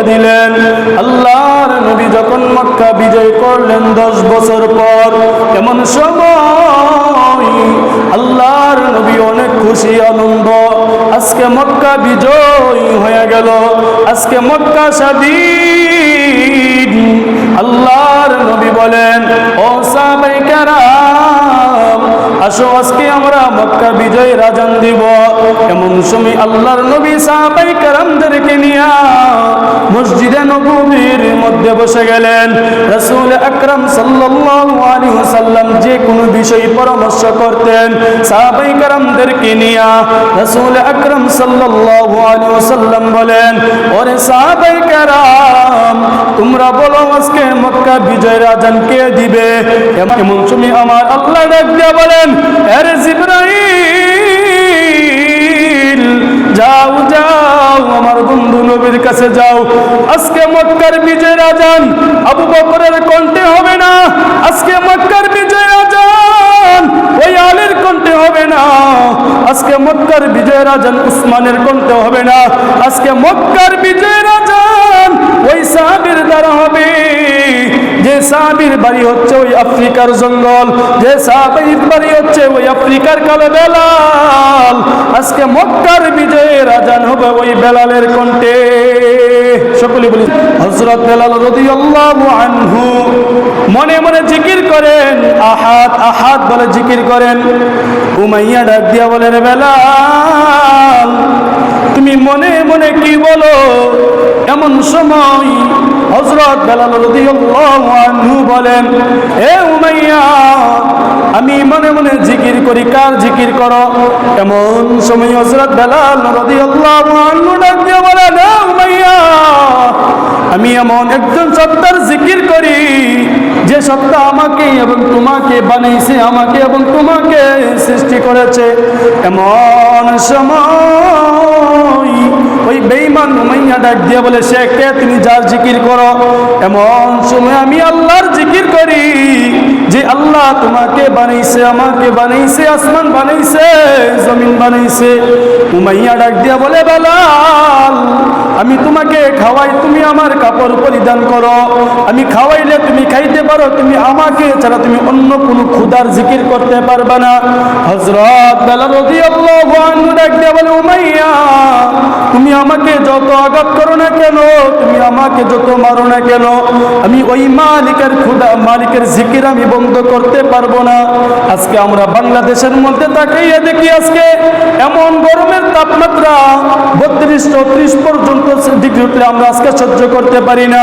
করে দিলেন। আল্লাহর নবী যখন মক্কা বিজয় করলেন দশ বছর পর, এমন সময় আল্লাহর নবী অনেক খুশি, আনন্দ। আজকে মক্কা বিজয় হয়ে গেল। আজকে মক্কা সাদী আল্লাহর নবী বলেন রাজান দিব। এমন সময় আল্লাহর নবী সাহাবাই কেরামদেরকে নিয়া মসজিদে নবীর মধ্যে বসে গেলেন। রাসূল আকরাম সাল্লাল্লাহু আলাইহি ওয়াসাল্লাম যে কোনো বিষয় পরামর্শ করতেন। সাহাবাই কেরামদেরকে নিয়া রাসূল আকরাম সাল্লাল্লাহু আলাইহি ওয়াসাল্লাম বলেন, ওরে সাহাবাই কেরাম, তোমরা বলো আজকে মক্কা বিজয়ের আজান কে দিবে? এমন সময় আমার আল্লাহ ডাক দিয়া বলেন, আরে জিব্রাইল কাছে যাও। আজকে মক্কার বিজয়ের আজান আবু বকরের কণ্ঠে হবে না। আজকে মক্কার বিজয়ের আজান ওই আলীর কণ্ঠে হবে না। আজকে মক্কার বিজয়ের আজান উসমানের কণ্ঠে হবে না। আজকে মক্কার বিজয়ের আজান ওই সাহাবীর দ্বারা হবে। যে সাহাবীর বাড়ি হচ্ছে ওই আফ্রিকার জঙ্গল, যে সাহাবীর বাড়ি হচ্ছে ওই আফ্রিকার কালো বেলাল। আজকে মক্কার বিজয়ের আজান হবে ওই বেলালের কণ্ঠে। সকলে বলি হজরত বেলাল রাদিয়াল্লাহু আনহু মনে মনে জিকির করেন আহাত আহাত বলে জিকির করেন। উমাইয়া ডাক দিয়া বলেন বেলাল, তুমি মনে মনে কি বলো? এমন সময় হজরত বেলাল রাদিয়াল্লাহু আনহু বলেন হে উমাইয়া আমি মনে মনে জিকির করি, কার জিকির করো? এমন সময় হজরত বেলাল রাদিয়াল্লাহু আনহু ডাক উমাইয়া, আমি এমন একজন সত্তার জিকির করি, যে সত্তা আমাকে এবং তোমাকে বানিয়েছে, আমাকে এবং তোমাকে সৃষ্টি করেছে। এমন সময় ওই বেইমান উমাইয়া ডাক দিয়ে বলে, সে কে? তুমি যার জিকির করো? এমন সময় আমি আল্লাহর জিকির করি। আল্লাহ তোমাকে বানাইছে, আমাকে বানাইছে, আসমান বানাইছে, জমিন বানাইছে। উমাইয়া ডাক দিয়া বলে বেলাল আমি তোমাকে খাওয়াই, তুমি আমার কাপড় পরিধান করো। আমি খাওয়াইলে তুমি খাইতে পারো, তুমি আমাকে ছাড়া তুমি অন্য কোনো ক্ষুদার জিকির করতে পারবে না। হজরত বেলাল ডাক দিয়া বলে, উমাইয়া, তুমি আমাকে যত আঘাত করো না কেন, তুমি আমাকে যত মারো না কেন, আমি ওই মালিকের ক্ষুদা মালিকের জিকির আমি বন্ধ করতে পারব না। আজকে আমরা বাংলাদেশের মধ্যে তাকাইয়া দেখি আজকে এমন গরমের তাপমাত্রা বত্রিশ চৌত্রিশ পর্যন্ত ডিগ্রিতে আমরা আজকে সহ্য করতে পারি না।